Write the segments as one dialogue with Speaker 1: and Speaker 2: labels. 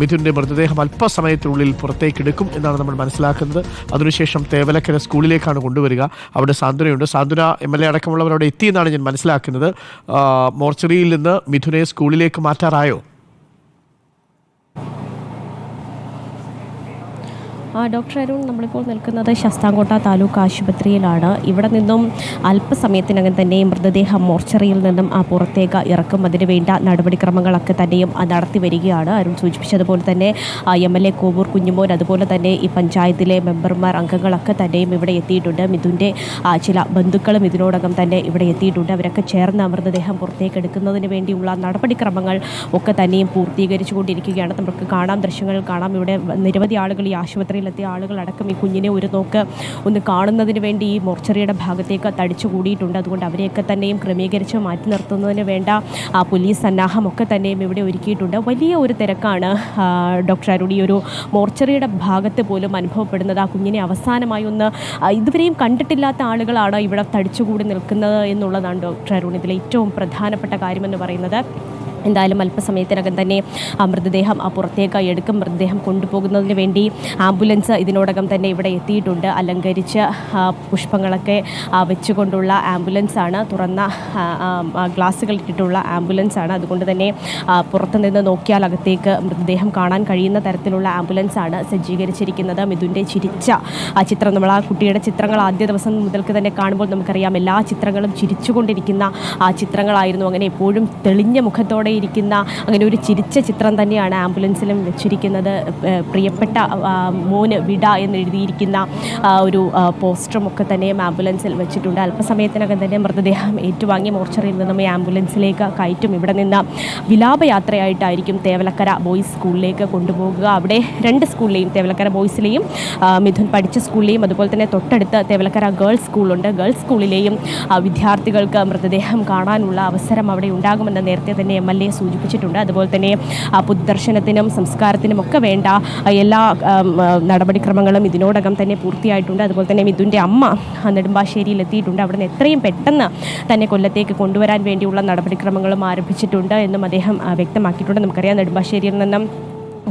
Speaker 1: മിഥുന്റെ മൃതദേഹം അല്പസമയത്തിനുള്ളിൽ പുറത്തേക്കെടുക്കും എന്നാണ് നമ്മൾ മനസ്സിലാക്കുന്നത്. അതിനുശേഷം തേവലക്കര സ്കൂളിലേക്കാണ് കൊണ്ടുവരിക. അവിടെ സാന്ത്വനയുണ്ട്. സാന്ത്വന എം എൽ എ അടക്കമുള്ളവർ അവിടെ എത്തിയെന്നാണ് ഞാൻ മനസ്സിലാക്കുന്നത്. മോർച്ചറിയിൽ നിന്ന് മിഥുനെ സ്കൂളിലേക്ക് മാറ്റാറായോ?
Speaker 2: ഡോക്ടർ അരുൺ നമ്മളിപ്പോൾ നിൽക്കുന്നത് ശസ്താംകോട്ട താലൂക്ക് ആശുപത്രിയിലാണ്. ഇവിടെ നിന്നും അല്പസമയത്തിനകം തന്നെ മൃതദേഹം മോർച്ചറിയിൽ നിന്നും ആ പുറത്തേക്ക് ഇറക്കും. അതിന് വേണ്ട നടപടിക്രമങ്ങളൊക്കെ തന്നെയും നടത്തി വരികയാണ്. അരുൺ സൂചിപ്പിച്ചതുപോലെ തന്നെ M L A Kovoor Kunjumon അതുപോലെ തന്നെ ഈ പഞ്ചായത്തിലെ മെമ്പർമാർ അംഗങ്ങളൊക്കെ തന്നെയും ഇവിടെ എത്തിയിട്ടുണ്ട്. മിഥുന്റെ ചില ബന്ധുക്കളും ഇതിനോടകം തന്നെ ഇവിടെ എത്തിയിട്ടുണ്ട്. അവരൊക്കെ ചേർന്ന് മൃതദേഹം പുറത്തേക്ക് എടുക്കുന്നതിന് വേണ്ടിയുള്ള നടപടിക്രമങ്ങൾ ഒക്കെ തന്നെയും പൂർത്തീകരിച്ചു കൊണ്ടിരിക്കുകയാണ് നമുക്ക് കാണാം ദൃശ്യങ്ങൾ കാണാം. ഇവിടെ നിരവധി ആളുകൾ ഈ ആശുപത്രിയിലെത്തിയ ആളുകളടക്കം ഈ കുഞ്ഞിനെ ഒരു നോക്ക് ഒന്ന് കാണുന്നതിന് വേണ്ടി ഈ മോർച്ചറിയുടെ ഭാഗത്തേക്ക് തടിച്ചു കൂടിയിട്ടുണ്ട്. അതുകൊണ്ട് അവരെയൊക്കെ തന്നെയും ക്രമീകരിച്ച് മാറ്റി നിർത്തുന്നതിന് വേണ്ട ആ പോലീസ് സന്നാഹമൊക്കെ തന്നെയും ഇവിടെ ഒരുക്കിയിട്ടുണ്ട്. വലിയ ഒരു തിരക്കാണ് ഡോക്ടർ അരുൺ ഈ ഒരു മോർച്ചറിയുടെ ഭാഗത്ത് പോലും അനുഭവപ്പെടുന്നത് ആ കുഞ്ഞിനെ അവസാനമായി ഒന്ന് ഇതുവരെയും കണ്ടിട്ടില്ലാത്ത ആളുകളാണ് ഇവിടെ തടിച്ചുകൂടി നിൽക്കുന്നത് എന്നുള്ളതാണ് ഡോക്ടർ അരുൺ ഇതിലെ ഏറ്റവും പ്രധാനപ്പെട്ട കാര്യമെന്ന് പറയുന്നത് എന്തായാലും അല്പസമയത്തിനകം തന്നെ ആ മൃതദേഹം ആ പുറത്തേക്ക് എടുക്കും. മൃതദേഹം കൊണ്ടുപോകുന്നതിന് വേണ്ടി ആംബുലൻസ് ഇതിനോടകം തന്നെ ഇവിടെ എത്തിയിട്ടുണ്ട്. അലങ്കരിച്ച പുഷ്പങ്ങളൊക്കെ വെച്ചുകൊണ്ടുള്ള ആംബുലൻസാണ് തുറന്ന ഗ്ലാസ്സുകൾ ഇട്ടിട്ടുള്ള ആംബുലൻസാണ് അതുകൊണ്ട് തന്നെ പുറത്തുനിന്ന് നോക്കിയാൽ അകത്തേക്ക് മൃതദേഹം കാണാൻ കഴിയുന്ന തരത്തിലുള്ള ആംബുലൻസാണ് സജ്ജീകരിച്ചിരിക്കുന്നത്. മിഥുന്റെ ചിരിച്ച ആ ചിത്രം നമ്മൾ ആ കുട്ടിയുടെ ചിത്രങ്ങൾ ആദ്യ ദിവസം മുതൽക്ക് തന്നെ കാണുമ്പോൾ നമുക്കറിയാം. എല്ലാ ചിത്രങ്ങളും ചിരിച്ചുകൊണ്ടിരിക്കുന്ന ആ ചിത്രങ്ങളായിരുന്നു. അങ്ങനെ എപ്പോഴും തെളിഞ്ഞ മുഖത്തോടെ ഇരിക്കുന്ന അങ്ങനെ ഒരു ചിരിച്ച ചിത്രം തന്നെയാണ് ആംബുലൻസിലും വെച്ചിരിക്കുന്നത്. പ്രിയപ്പെട്ട മോന് വിട എന്ന് എഴുതിയിരിക്കുന്ന ഒരു പോസ്റ്ററും ഒക്കെ തന്നെയും ആംബുലൻസിൽ വെച്ചിട്ടുണ്ട്. അല്പസമയത്തിനകം തന്നെ മൃതദേഹം ഏറ്റുവാങ്ങി മോർച്ചറിയിൽ നിന്നും ഈ ആംബുലൻസിലേക്ക് കയറ്റും. ഇവിടെ നിന്ന് വിലാപയാത്രയായിട്ടായിരിക്കും തേവലക്കര ബോയ്സ് സ്കൂളിലേക്ക് കൊണ്ടുപോകുക. അവിടെ രണ്ട് സ്കൂളിലെയും തേവലക്കര ബോയ്സിലെയും മിഥുൻ പഠിച്ച സ്കൂളിലെയും അതുപോലെ തന്നെ തൊട്ടടുത്ത് തേവലക്കര ഗേൾസ് സ്കൂളുണ്ട്. ഗേൾസ് സ്കൂളിലെയും വിദ്യാർത്ഥികൾക്ക് മൃതദേഹം കാണാനുള്ള അവസരം അവിടെ ഉണ്ടാകുമെന്ന് നേരത്തെ തന്നെ എം എൽ എ സൂചിപ്പിച്ചിട്ടുണ്ട്. അതുപോലെ തന്നെ പൊതുദർശനത്തിനും സംസ്കാരത്തിനും ഒക്കെ വേണ്ട എല്ലാ നടപടിക്രമങ്ങളും ഇതിനോടകം തന്നെ പൂർത്തിയായിട്ടുണ്ട്. അതുപോലെ തന്നെ മിഥുന്റെ അമ്മ നെടുമ്പാശ്ശേരിയിൽ എത്തിയിട്ടുണ്ട്. അവിടെ നിന്ന് എത്രയും പെട്ടെന്ന് തന്നെ കൊല്ലത്തേക്ക് കൊണ്ടുവരാൻ വേണ്ടിയുള്ള നടപടിക്രമങ്ങളും ആരംഭിച്ചിട്ടുണ്ട് എന്നും അദ്ദേഹം വ്യക്തമാക്കിയിട്ടുണ്ട്. നമുക്കറിയാം നെടുമ്പാശ്ശേരിയിൽ നിന്നും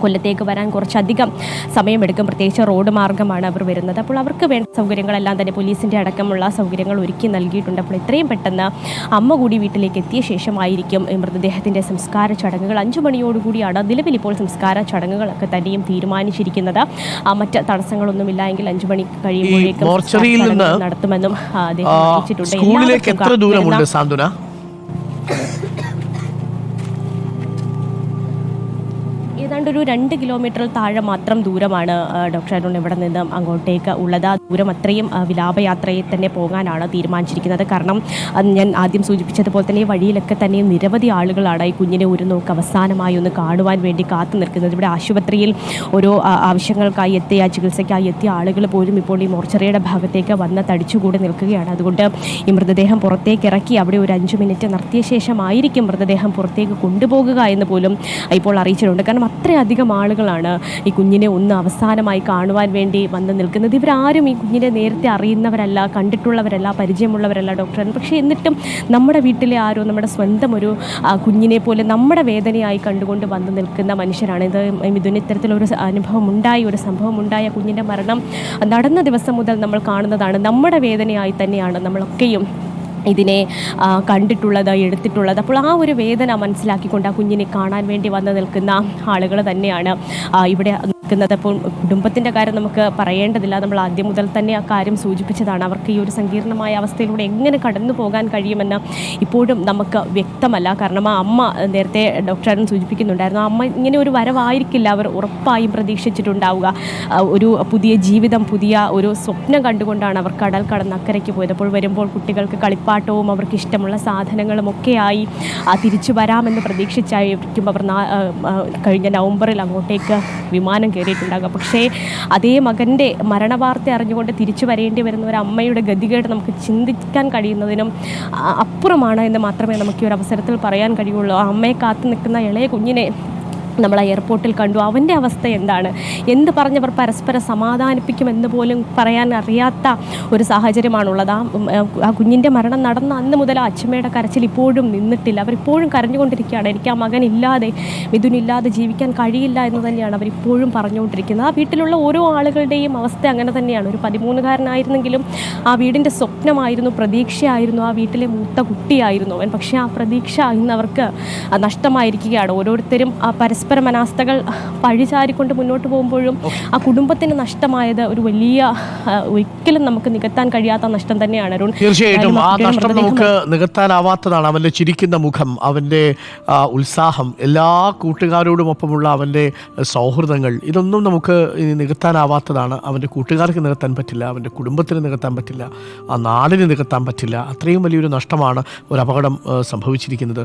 Speaker 2: കൊല്ലത്തേക്ക് വരാൻ കുറച്ചധികം സമയമെടുക്കും. പ്രത്യേകിച്ച് റോഡ് മാർഗമാണ് അവർ വരുന്നത്. അപ്പോൾ അവർക്ക് വേണ്ട സൗകര്യങ്ങളെല്ലാം തന്നെ പോലീസിന്റെ അടക്കമുള്ള സൗകര്യങ്ങൾ ഒരുക്കി നൽകിയിട്ടുണ്ട്. അപ്പോൾ എത്രയും പെട്ടെന്ന് അമ്മ കൂടി വീട്ടിലേക്ക് എത്തിയ ശേഷമായിരിക്കും മൃതദേഹത്തിന്റെ സംസ്കാര ചടങ്ങുകൾ. അഞ്ചു മണിയോടുകൂടിയാണ് നിലവിൽ ഇപ്പോൾ സംസ്കാര ചടങ്ങുകളൊക്കെ തന്നെയും തീരുമാനിച്ചിരിക്കുന്നത്. മറ്റ് തടസ്സങ്ങളൊന്നുമില്ല. എങ്കിൽ അഞ്ചു മണി കഴിയുമ്പോഴേക്കും നടത്തുമെന്നും അദ്ദേഹം അറിയിച്ചിട്ടുണ്ട്. ഏതാണ്ട് ഒരു രണ്ട് കിലോമീറ്റർ താഴെ മാത്രം ദൂരമാണ് ഡോക്ടർ അരുൺ ഇവിടെ നിന്ന് അങ്ങോട്ടേക്ക് ഉള്ളത്. ആ ദൂരം അത്രയും വിലാപയാത്രയിൽ തന്നെ പോകാനാണ് തീരുമാനിച്ചിരിക്കുന്നത്. കാരണം ഞാൻ ആദ്യം സൂചിപ്പിച്ചതുപോലെ തന്നെ വഴിയിലൊക്കെ തന്നെ നിരവധി ആളുകളാണ് ഈ കുഞ്ഞിനെ ഒരു നോക്ക് അവസാനമായി ഒന്ന് കാണുവാൻ വേണ്ടി കാത്തു നിൽക്കുന്നത്. ഇവിടെ ആശുപത്രിയിൽ ഓരോ ആവശ്യങ്ങൾക്കായി എത്തിയ ചികിത്സയ്ക്കായി എത്തിയ ആളുകൾ പോലും ഇപ്പോൾ ഈ മോർച്ചറിയുടെ ഭാഗത്തേക്ക് വന്ന് തടിച്ചുകൂടി നിൽക്കുകയാണ്. അതുകൊണ്ട് ഈ മൃതദേഹം പുറത്തേക്ക് ഇറക്കി അവിടെ ഒരു അഞ്ച് മിനിറ്റ് നിർത്തിയ ശേഷമായിരിക്കും മൃതദേഹം പുറത്തേക്ക് കൊണ്ടുപോകുക എന്ന് പോലും ഇപ്പോൾ അറിയിച്ചിട്ടുണ്ട്. കാരണം അത്രയധികം ആളുകളാണ് ഈ കുഞ്ഞിനെ ഒന്ന് അവസാനമായി കാണുവാൻ വേണ്ടി വന്ന് നിൽക്കുന്നത്. ഇവരാരും ഈ കുഞ്ഞിനെ നേരത്തെ അറിയുന്നവരല്ല കണ്ടിട്ടുള്ളവരല്ല പരിചയമുള്ളവരല്ല ഡോക്ടർ. പക്ഷേ എന്നിട്ടും നമ്മുടെ വീട്ടിലെ ആരോ നമ്മുടെ സ്വന്തം ഒരു കുഞ്ഞിനെ പോലെ നമ്മുടെ വേദനയായി കണ്ടുകൊണ്ട് വന്ന് നിൽക്കുന്ന മനുഷ്യരാണ്. ഇത് ഇതിന് ഇത്തരത്തിലൊരു അനുഭവം ഉണ്ടായി ഒരു സംഭവം ഉണ്ടായ കുഞ്ഞിന്റെ മരണം നടന്ന ദിവസം മുതൽ നമ്മൾ കാണുന്നതാണ്. നമ്മുടെ വേദനയായി തന്നെയാണ് നമ്മളൊക്കെയും ഇതിനെ കണ്ടിട്ടുള്ളത് എടുത്തിട്ടുള്ളത്. അപ്പോൾ ആ ഒരു വേദന മനസ്സിലാക്കിക്കൊണ്ട് ആ കുഞ്ഞിനെ കാണാൻ വേണ്ടി വന്ന് നിൽക്കുന്ന ആളുകൾ തന്നെയാണ് ഇവിടെ നിൽക്കുന്നത്. അപ്പോൾ കുടുംബത്തിന്റെ കാര്യം നമുക്ക് പറയേണ്ടതില്ല. നമ്മൾ ആദ്യം മുതൽ തന്നെ ആ കാര്യം സൂചിപ്പിച്ചതാണ്. അവർക്ക് ഈ ഒരു സങ്കീർണമായ അവസ്ഥയിലൂടെ എങ്ങനെ കടന്നു പോകാൻ കഴിയുമെന്ന് ഇപ്പോഴും നമുക്ക് വ്യക്തമല്ല. കാരണം ആ അമ്മ നേരത്തെ ഡോക്ടറും സൂചിപ്പിക്കുന്നുണ്ടായിരുന്നു. അമ്മ ഇങ്ങനെ ഒരു വരവായിരിക്കില്ല. അവർ ഉറപ്പായും പ്രതീക്ഷിച്ചിട്ടുണ്ടാവുക. ഒരു പുതിയ ജീവിതം പുതിയ ഒരു സ്വപ്നം കണ്ടുകൊണ്ടാണ് അവർ കടൽ കടന്ന് അക്കരയ്ക്ക് പോയത്. അപ്പോൾ വരുമ്പോൾ കുട്ടികൾക്ക് കളിപ്പാട്ടവും അവർക്ക് ഇഷ്ടമുള്ള സാധനങ്ങളും ഒക്കെയായി തിരിച്ചു വരാമെന്ന് പ്രതീക്ഷിച്ചായിരിക്കും അവർ കഴിഞ്ഞ നവംബറിൽ അങ്ങോട്ടേക്ക് വിമാനം കയറിയിട്ടുണ്ടാകുക പക്ഷേ അതേ മകന്റെ മരണവാർത്ത അറിഞ്ഞുകൊണ്ട് തിരിച്ചു വരേണ്ടി വരുന്ന ഒരു അമ്മയുടെ ഗതികേട് നമുക്ക് ചിന്തിക്കാൻ കഴിയുന്നതിനും അപ്പുറമാണ് എന്ന് മാത്രമേ നമുക്ക് ഈ ഒരു അവസരത്തിൽ പറയാൻ കഴിയുള്ളൂ. ആ അമ്മയെ കാത്തു നിൽക്കുന്ന ഇളയ കുഞ്ഞിനെ നമ്മൾ ആ എയർപോർട്ടിൽ കണ്ടു. അവന്റെ അവസ്ഥ എന്താണ്? എന്ത് പറഞ്ഞവർ പരസ്പരം സമാധാനിപ്പിക്കുമെന്ന് പോലും പറയാൻ അറിയാത്ത ഒരു സാഹചര്യമാണുള്ളത്. ആ ആ കുഞ്ഞിന്റെ മരണം നടന്ന അന്ന് മുതൽ ആ അച്ഛമ്മയുടെ കരച്ചിൽ ഇപ്പോഴും നിന്നിട്ടില്ല. അവരിപ്പോഴും കരഞ്ഞുകൊണ്ടിരിക്കുകയാണ്. എനിക്ക് ആ മകൻ ഇല്ലാതെ മിഥുനില്ലാതെ ജീവിക്കാൻ കഴിയില്ല എന്ന് തന്നെയാണ് അവരിപ്പോഴും പറഞ്ഞുകൊണ്ടിരിക്കുന്നത്. ആ വീട്ടിലുള്ള ഓരോ ആളുകളുടെയും അവസ്ഥ അങ്ങനെ തന്നെയാണ്. ഒരു പതിമൂന്നുകാരനായിരുന്നെങ്കിലും ആ വീടിന്റെ സ്വപ്നമായിരുന്നു പ്രതീക്ഷയായിരുന്നു. ആ വീട്ടിലെ മൂത്ത കുട്ടിയായിരുന്നു അവൻ. പക്ഷേ ആ പ്രതീക്ഷ ഇന്ന് അവർക്ക് നഷ്ടമായിരിക്കുകയാണ്. ഓരോരുത്തരും ആ പരസ്പര അനാസ്ഥകൾ പഴിചാരിക്കൊണ്ട് മുന്നോട്ട് പോകുമ്പോഴും ആ കുടുംബത്തിന് നഷ്ടമായത് ഒരു വലിയ ഒരിക്കലും നമുക്ക് നികത്താൻ കഴിയാത്ത നഷ്ടം തന്നെയാണ്. അരുൺ
Speaker 1: തീർച്ചയായിട്ടും. ആ നഷ്ടം നമുക്ക് നികത്താനാവാത്തതാണ്. അവന്റെ ചിരിക്കുന്ന മുഖം അവന്റെ ഉത്സാഹം എല്ലാ കൂട്ടുകാരോടുമൊപ്പമുള്ള അവന്റെ സൗഹൃദങ്ങൾ ഇതൊന്നും നമുക്ക് നികത്താനാവാത്തതാണ്. അവന്റെ കൂട്ടുകാർക്ക് നികത്താൻ പറ്റില്ല അവന്റെ കുടുംബത്തിന് നികത്താൻ പറ്റില്ല ആ നാടിന് നികത്താൻ പറ്റില്ല. അത്രയും വലിയൊരു നഷ്ടമാണ് ഒരു അപകടം സംഭവിച്ചിരിക്കുന്നത്.